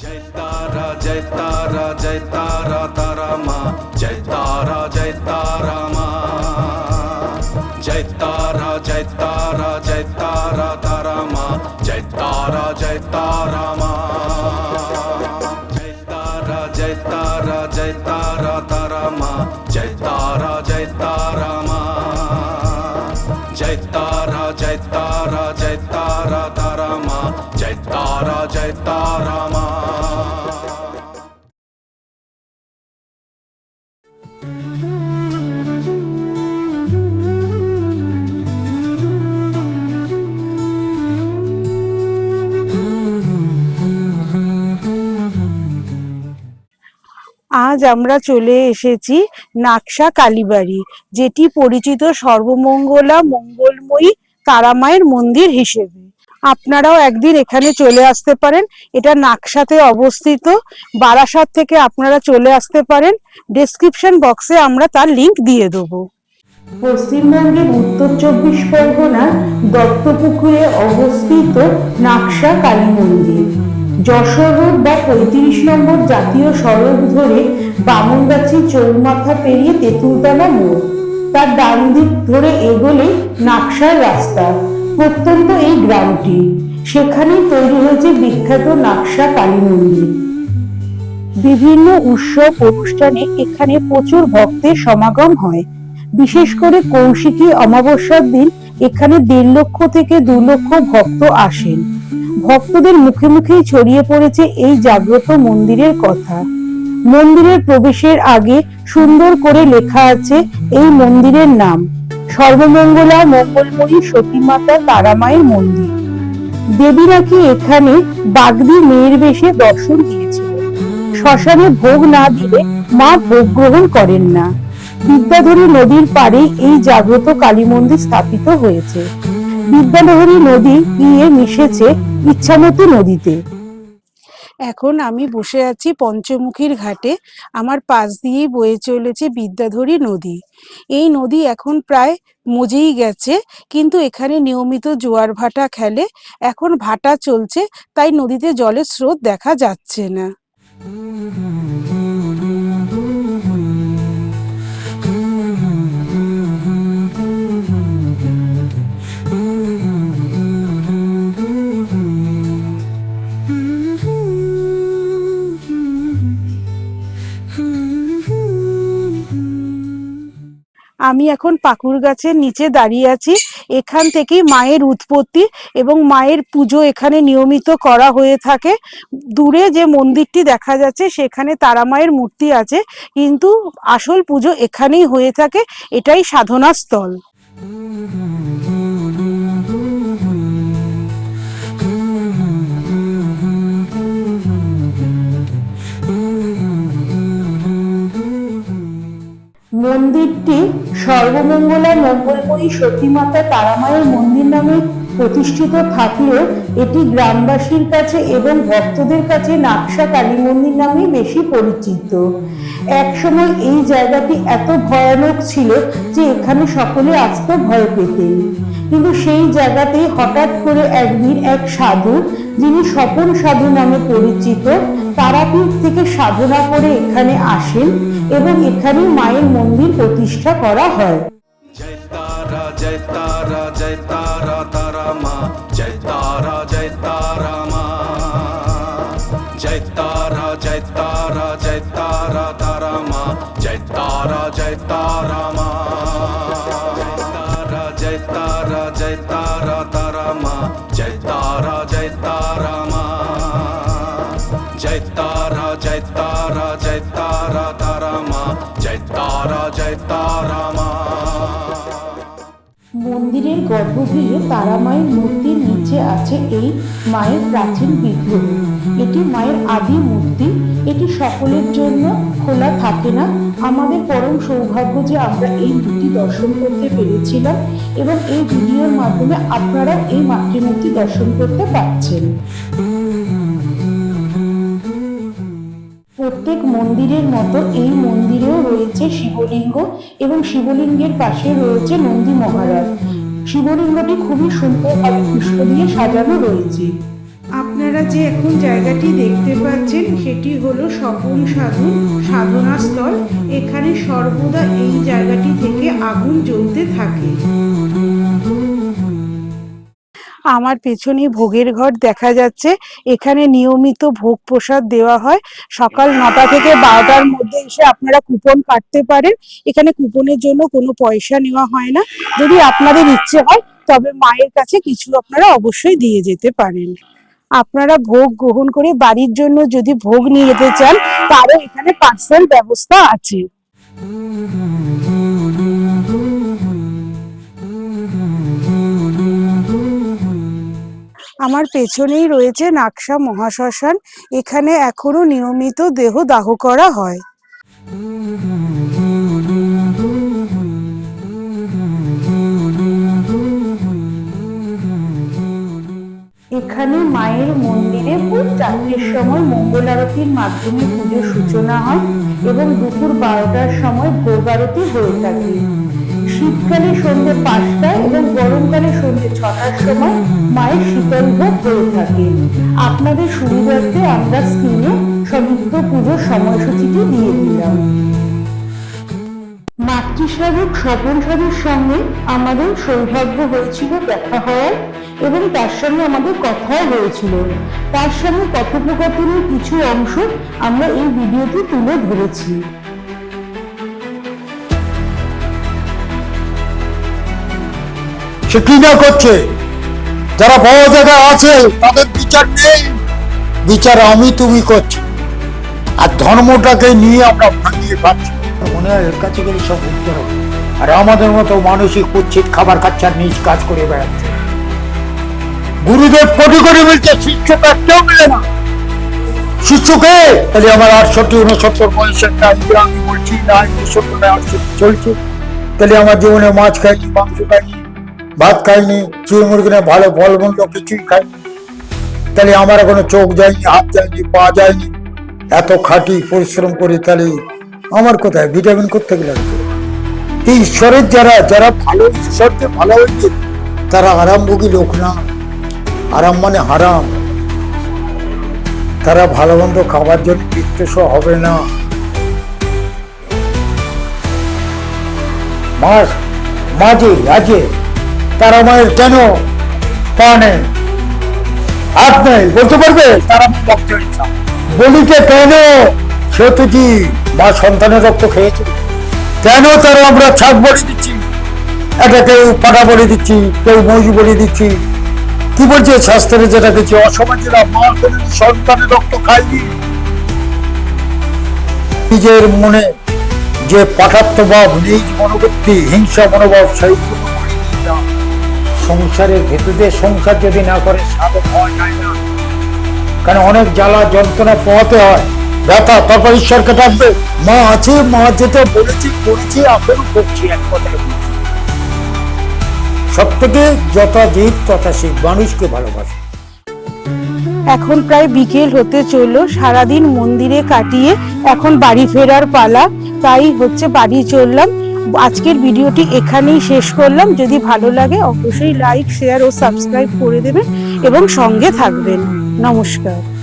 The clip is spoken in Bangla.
జై తారా జై తారా జై తారా తారామా జై తారా జై తారామా జై తారా జై తారా జై తారా తారామా జై తారా జై తారామా আজ আমরা চলে এসেছি নাকশা কালীবাড়ি, যেটি পরিচিত সর্বমঙ্গলা মঙ্গলময়ী তারামায়ের মন্দির হিসেবে। আপনারাও একদিন এখানে চলে আসতে পারেন। এটা নাকশাতে অবস্থিত। বারাসাত থেকে আপনারা চলে আসতে পারেন। ডেসক্রিপশন বক্সে আমরা তার লিংক দিয়ে দেবো। পশ্চিমবঙ্গের উত্তর চব্বিশ পরগনার দত্তপুকুরে অবস্থিত নাকশা কালী মন্দির। যশোর রোড বা পঁয়ত্রিশ নম্বর জাতীয় সড়ক ধরে বামনগাছি চৌমাথা পেরিয়ে তেঁতুলতলা মোড়। তার ডান দিক ধরে এগোলে নাকশার রাস্তা, প্রত্যন্ত এই গ্রামটি। সেখানেই তৈরি হয়েছে বিখ্যাত নাকশা কালী মন্দির। বিভিন্ন উৎসব অনুষ্ঠানে এখানে প্রচুর ভক্তের সমাগম হয়। বিশেষ করে কৌশিকী অমাবস্যার দিন এখানে দেড় লক্ষ থেকে দু লক্ষ ভক্ত আসেন। ভক্তদের মুখে মুখেই ছড়িয়ে পড়েছে এই জাগ্রত মন্দিরের কথা। মন্দিরের প্রবেশের আগে সুন্দর করে লেখা আছে এই মন্দিরের নাম। সর্বমঙ্গলা মঙ্গলময়ী সতীমাতা তারামায়ের মন্দির। দেবী নাকি এখানে বাগদি মেয়ের বেশে দর্শন দিয়েছিলেন শ্মশানে ভোগ না দিলে মা ভোগ গ্রহণ করেন না। বিদ্যাধরী নদীর পাড়ে এই জাগ্রত কালী মন্দির স্থাপিত হয়েছে। বিদ্যালহরী নদী গিয়ে মিশেছে ইচ্ছামতি নদীতে। এখন আমি বসে আছি পঞ্চমুখীর ঘাটে, আমার পাশ দিয়েই বয়ে চলেছে বিদ্যাধরী নদী। এই নদী এখন প্রায় মজেই গেছে, কিন্তু এখানে নিয়মিত জোয়ার ভাটা খেলে, এখন ভাটা চলছে, তাই নদীতে জলের স্রোত দেখা যাচ্ছে না। আমি এখন পাকুর গাছের নিচে দাঁড়িয়ে আছি। এখান থেকেই মায়ের উৎপত্তি এবং মায়ের পুজো এখানে নিয়মিত করা হয়ে থাকে। দূরে যে মন্দিরটি দেখা যাচ্ছে, সেখানে তারা মায়ের মূর্তি আছে। কিন্তু আসল পুজো এখানেই হয়ে থাকে। এটাই সাধনা স্থল মন্দিরটি সর্বমঙ্গলা মঙ্গলময়ী সতীমাতা তারামায়ের মন্দির নামে প্রতিষ্ঠিত থাকলেও এটি গ্রামবাসীর কাছে এবং ভক্তদের কাছে নাকশা কালী মন্দির নামেই বেশি পরিচিত। একসময় এই জায়গাটি এত ভয়ানক ছিল যে এখানে সকলে আসতে ভয় পেতেন কিন্তু সেই জায়গাতেই হঠাৎ করে একদিন এক সাধু, যিনি স্বপন সাধু নামে পরিচিত তারাপীঠ থেকে সাধনা করে এখানে আসেন এবং এখানে মায়ের মন্দির প্রতিষ্ঠা করা হয় মা জয় মা জয় গর্ভগৃহে তারা মায়ের মূর্তির নিচে আছে এই মায়ের প্রাচীন বিগ্রহ। এটি মায়ের আদি মূর্তি। এটি সকলের জন্য খোলা থাকে না। আমাদের পরম সৌভাগ্য যে আমরা এই দুটি দর্শন করতে পেরেছিলাম এবং এই ভিডিওর মাধ্যমে আপনারা এই মাতৃমূর্তি দর্শন করতে পারছেন। প্রত্যেক মন্দিরের মতো এই মন্দিরেও রয়েছে শিবলিঙ্গ এবং শিবলিঙ্গের পাশে রয়েছে নন্দী মহারাজ। শিবলিঙ্গটি খুবই সুন্দর পুষ্প দিয়ে সাজানো রয়েছে। আপনারা যে এখন জায়গাটি দেখতে পাচ্ছেন, সেটি হলো সপন সাধু সাধনা স্থল। এখানে সর্বদা এই জায়গাটি থেকে আগুন জ্বলতে থাকে। আমার পেছনে ভোগের ঘর দেখা যাচ্ছে। এখানে নিয়মিত ভোগ প্রসাদ দেওয়া হয়। সকাল নটা থেকে বারোটার মধ্যে এসে আপনারা কুপন কাটতে পারেন। এখানে কুপনের জন্য কোনো পয়সা নেওয়া হয় না। যদি আপনাদের ইচ্ছে হয়, তবে মায়ের কাছে কিছু আপনারা অবশ্যই দিয়ে যেতে পারেন। আপনারা ভোগ গ্রহণ করে বাড়ির জন্য যদি ভোগ নিয়ে যেতে চান, তারও এখানে পার্সেল ব্যবস্থা আছে। আমার পেছনেই রয়েছে নাকশা মহাশ্মশান। এখানে এখনও নিয়মিত দেহ দাহ করা হয়। এখানে মায়ের মন্দিরে ভোর চারটের সময় মঙ্গল আরতির মাধ্যমে পুজোর সূচনা হয় এবং দুপুর বারোটার সময় ভোগ আরতি হয়ে থাকে। শীতকালে সন্ধ্যে পাঁচটায় এবং গরমকালে সন্ধ্যে ছটার সময় মায়ের শীতল ভোগ হয়ে থাকে। আপনাদের সুবিধার্থে আমরা স্ক্রিনে সমস্ত পুজোর সময়সূচিটি দিয়ে দিলাম। মাতৃস্বরূপ স্বপন সাধুর সঙ্গে আমাদের সৌভাগ্য হয়েছিল দেখা হওয়ার এবং তার সঙ্গে আমাদের কথাও হয়েছিল। তার সঙ্গে কথোপকথনের কিছু অংশ আমরা এই ভিডিওতে তুলে ধরেছি। সে কি না করছে? যারা বড় জায়গায় আছে, তাদের বিচার নেই। বিচার আমি তুমি করছি। আর ধর্মটাকে নিয়ে আমরা ভাঙিয়ে পাচ্ছি মনে হয় এর কাছে গেলে সব উত্তর হবে। আর আমাদের মতো মানসিক কুচ্ছিত, খাবার খাচ্ছে আর নিজ কাজ করে বেড়াচ্ছে। গুরুদেব কোটি কোটি বলছে, শিষ্যকে একটাও মিলে না। শিষ্যকে? তাহলে আমার আটষট্টি উনসত্তর বয়সের আমি বলছি, না আটষট্টি চলছে। তাহলে আমার জীবনে মাছ খাইনি, মাংস খাইনি ভাত খাইনি চিড় মুরগি না ভালো ফল মন্দ কিছুই খাইনি। তাহলে আমার এখনও চোখ যায়নি, হাত যায়নি, পা যায়নি। এত খাটি পরিশ্রম করি তাহলে আমার কোথায়? ভিটামিন করতে গেলে এই ঈশ্বরের যারা যারা ভালো, ঈশ্বরকে ভালো হয়েছে, তারা আরামভোগী লোক না। আরাম মানে হারাম। তারা ভালো মন্দ খাবার জন্য বিত্তস হবে না। মাস, মাঝে আজে তারা মায়ের কেন পা নেই হাত নেই, বলতে পারবে? তারা ভক্ত বলিতে কেন? সে তো কি মা সন্তানের রক্ত খেয়েছে? কেন তারা আমরা ছাগ বলি দিচ্ছি? এটা কেউ পাটা বলি দিচ্ছি, কেউ মহিষ বলি দিচ্ছি। কি বলছে শাস্ত্রে যেটা কিছু অসমাজেরা মা কোনদিন সন্তানের রক্ত খায়নি নিজের মনে যে পাঠাত্মভাব নিজ মনোবৃত্তি, হিংসা মনোভাব যাও। সংসারের ভেতরে সংসার যদি না করে সাধক হওয়া যায় না। কারণ অনেক জ্বালা যন্ত্রণা পোহাতে হয়। ব্যথা, তারপর ঈশ্বরকে ডাকবে, মা আছে, মা যেটা বলেছি, করেছি এখনও করছি, এক কথায়। সব থেকে যথা জীব তথা শিব মানুষকে ভালোবাসে। এখন প্রায় বিকেল হতে চলল, সারাদিন মন্দিরে কাটিয়ে এখন বাড়ি ফেরার পালা, তাই হচ্ছে বাড়ি চললাম। আজকের ভিডিওটি এখানেই শেষ করলাম। যদি ভালো লাগে, অবশ্যই লাইক শেয়ার ও সাবস্ক্রাইব করে দেবেন এবং সঙ্গে থাকবেন। নমস্কার।